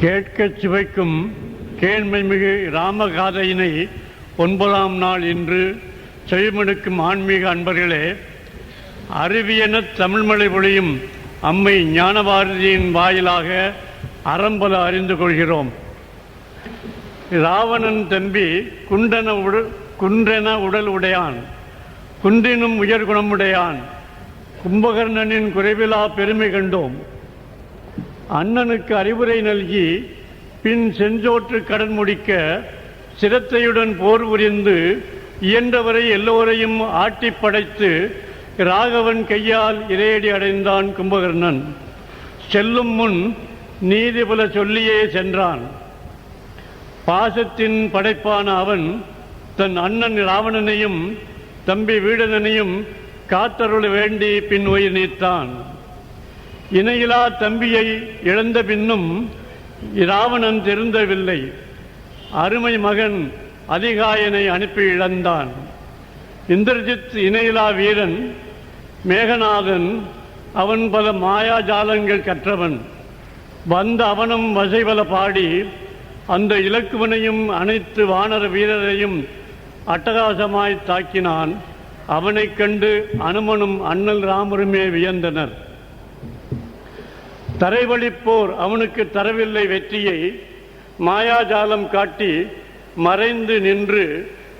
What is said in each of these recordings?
கேட்கச் சுவைக்கும் கேண்மைமிகு ராமகாதையினை ஒன்பதாம் நாள் இன்று செவிமடுக்கும் ஆன்மீக அன்பர்களே அறிவியன தமிழ்மொழி பொழியும் அம்மை ஞானபாரதியின் வாயிலாக அறம்பல அறிந்து கொள்கிறோம். ராவணன் தம்பி குண்டன உடல் குன்றென உடல் உடையான் குன்றினும் உயர்குணமுடையான் கும்பகர்ணனின் குறைவிலா பெருமை கண்டோம். அண்ணனுக்கு அறிவுரை நல்கி பின் செஞ்சோற்று கடன் முடிக்க சிரத்தையுடன் போர் புரிந்து இயன்றவரை எல்லோரையும் ஆட்டி படைத்து ராகவன் கையால் இரையடி அடைந்தான் கும்பகர்ணன். செல்லும் முன் நீதிபுல சொல்லியே சென்றான். பாசத்தின் படைப்பான அவன் தன் அண்ணன் ராவணனையும் தம்பி வீடனனையும் காத்தருள் வேண்டி பின் உயிர் நீத்தான். இணையிலா தம்பியை இழந்த பின்னும் இராவணன் திருந்தவில்லை. அருமை மகன் அதிகாயனை அனுப்பி இழந்தான். இந்திரஜித் இணையிலா வீரன் மேகநாதன் அவன் பல மாயாஜாலங்கள் கற்றவன். வந்த அவனும் வசைவல பாடி அந்த இலக்குவனையும் அனைத்து வானர வீரரையும் அட்டகாசமாய் தாக்கினான். அவனைக் கண்டு அனுமனும் அண்ணல் ராமருமே வியந்தனர். தரைவழிப்போர் அவனுக்கு தரவில்லை வெற்றியை மாயாஜாலம் காட்டி மறைந்து நின்று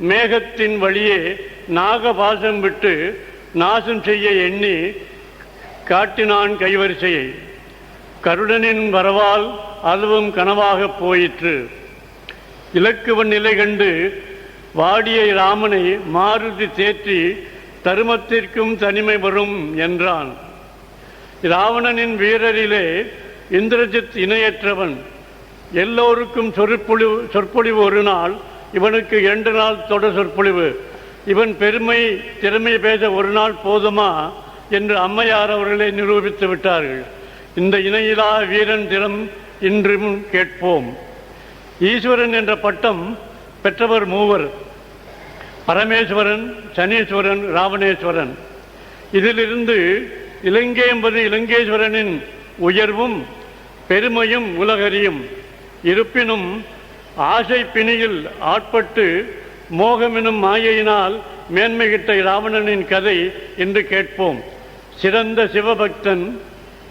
மேகத்தின் வழியே நாகபாசம் விட்டு நாசம் செய்ய எண்ணி காட்டினான் கைவரிசையை. கருடனின் வரவால் அதுவும் கனவாகப் போயிற்று. இலக்குவன் நிலை கண்டு வாடிய ராமனை மாருதி தேற்றி தருமத்திற்கும் தனிமை வரும் என்றான். ராவணனின் வீரரிலே இந்திரஜித் இணையற்றவன். எல்லோருக்கும் சொற்பொழிவு சொற்பொழிவு ஒரு நாள் இவனுக்கு இரண்டு நாள் தொடர் சொற்பொழிவு. இவன் பெருமை திறமை பேச ஒரு நாள் போதுமா என்று அம்மையார் அவர்களை நிரூபித்து விட்டார்கள். இந்த இணையிலா வீரன் திறம் இன்றும் கேட்போம். ஈஸ்வரன் என்ற பட்டம் பெற்றவர் மூவர். பரமேஸ்வரன் சனீஸ்வரன் ராவணேஸ்வரன். இதிலிருந்து இலங்கை என்பது இலங்கேஸ்வரனின் உயர்வும் பெருமையும் உலகறியும். இருப்பினும் ஆசை பிணியில் ஆட்பட்டு மோகமெனும் மாயையினால் மேன்மைகிட்ட ராவணனின் கதை என்று கேட்போம். சிறந்த சிவபக்தன்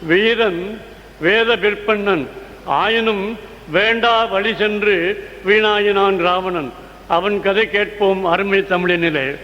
வீரன் வேத பிற்பண்ணன் ஆயினும் வேண்டா வழி சென்று வீணாயினான் ராவணன் அவன் கதை கேட்போம் அருமை தமிழினிலே.